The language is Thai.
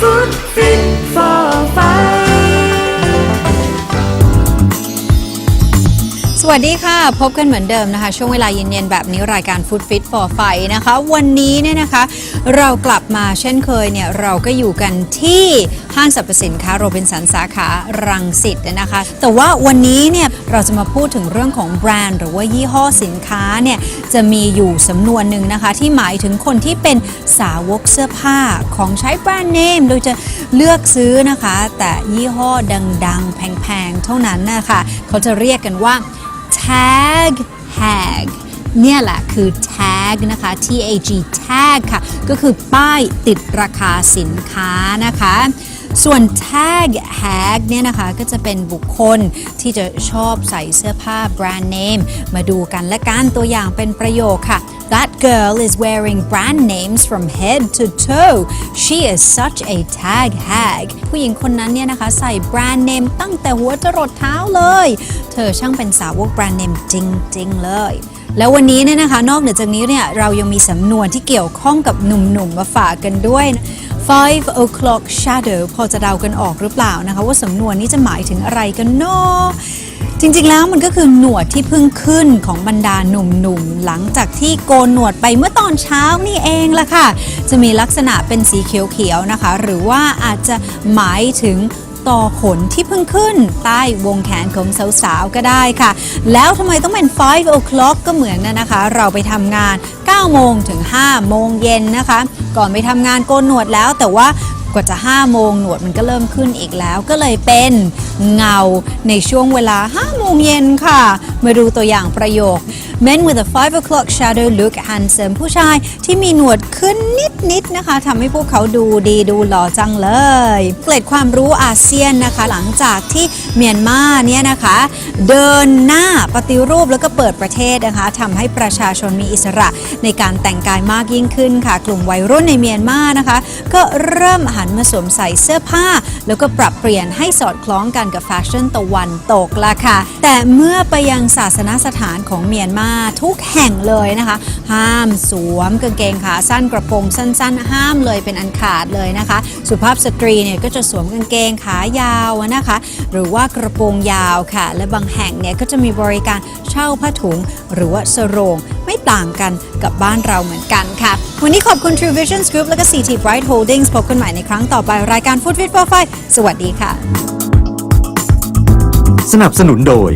ฟุตฟินฟอ สวัสดีค่ะ พบกันเหมือนเดิมนะคะ ช่วงเวลาเย็นๆแบบนี้รายการ Food Fit for f i นะคะ วันนี้เนี่ยนะคะ เรากลับมาเช่นเคยเนี่ย เราก็อยู่กันที่ห้างสรรพสินค้าโรบินสันสาขารังสิตนะคะ แต่ว่าวันนี้เนี่ย เราจะมาพูดถึงเรื่องของแบรนด์ หรือว่ายี่ห้อสินค้าเนี่ย จะมีอยู่สำนวนหนึ่งนะคะ ที่หมายถึงคนที่เป็นสาวกเสื้อผ้าของใช้แบรนด์เนมโดยจะเลือกซื้อนะคะ แต่ยี่ห้อดัง ๆ แพงๆเท่านั้นนะคะเขาจะเรียกกันว่า tag hag เนี่ยแหละคือ tag นะคะ T A G tag ค่ะ ก็คือป้ายติดราคาสินค้านะคะ ส่วน tag hag เนี่ยนะคะก็จะเป็นบุคคลที่จะชอบใส่เสื้อผ้าแบรนด์เนมมาดูกันและกันตัวอย่างเป็นประโยคค่ะ That girl is wearing brand names from head to toe. She is such a tag hag. ผู้หญิงคนนั้นเนี่ยนะคะใส่แบรนด์เนมตั้งแต่หัวจรดเท้าเลย เธอช่างเป็นสาวกแบรนด์เนมจริง ๆ เลยแล้ววันนี้เนี่ยนะคะ นอกเหนือจากนี้เนี่ยเรายังมีสำนวนที่เกี่ยวข้องกับหนุ่มๆมาฝากกันด้วยนะ five o'clock shadow พอจะเดากันออกหรือเปล่านะคะ ว่าสำนวนนี้จะหมายถึงอะไรกันเนาะจริงๆแล้วมันก็คือหนวดที่เพิ่งขึ้นของบรรดาหนุ่มๆ หลังจากที่โกนหนวดไปเมื่อตอนเช้านี่เองล่ะค่ะ จะมีลักษณะเป็นสีเขียวๆนะคะ หรือว่าอาจจะหมายถึง อขนที่เพิ่งขึ้น ใต้วงแขนของสาวๆก็ได้ค่ะ แล้วทำไมต้องเป็น 5 o'clock ก็เหมือนนะนะคะ เราไปทำงาน 9 โมงถึง 5 โมงเย็นนะคะ ก่อนไปทำงานโกนหนวดแล้วแต่ว่ากว่าจะ 5 โมงหนวดมันก็เริ่มขึ้นอีกแล้ว ก็เลยเป็นเงาในช่วงเวลา 5 โมงเย็นค่ะ มาดูตัวอย่างประโยค Men with a 5 o'clock shadow look handsome ผู้ชายที่มีหนวดขึ้นนิดๆนะคะทำให้พวกเขาดูดีดูหล่อจังเลย เกร็ดความรู้อาเซียนนะคะ หลังจากที่เมียนมาเนี่ยนะคะ เดินหน้าปฏิรูปแล้วก็เปิดประเทศนะคะทำให้ประชาชนมีอิสระในการแต่งกายมากยิ่งขึ้นค่ะ กลุ่มวัยรุ่นในเมียนมานะคะ ก็เริ่มหันมาสวมใส่เสื้อผ้า แล้วก็ปรับเปลี่ยนให้สอดคล้องกันกับแฟชั่นตะวันตกละค่ะ แต่เมื่อไปยังศาสนสถานของเมียนมาทุกแห่งเลยนะคะ ห้ามสวมกางเกงขาสั้นกระโปรงสั้น ๆ ห้ามเลยเป็นอันขาดเลยนะคะ สุภาพสตรีเนี่ยก็จะสวมกางเกงขายาวนะคะ หรือว่ากระโปรงยาวค่ะ และบางแห่งเนี่ยก็จะมีบริการเช่าผ้าถุง หรือว่าสโรงไม่ต่างกันกับบ้านเราเหมือนกันค่ะ วันนี้ขอบคุณ True Vision Group และก็ CT Bright Holdings พบกันใหม่ในครั้งต่อไปรายการ Food Fit for Five สวัสดีค่ะ สนับสนุนโดย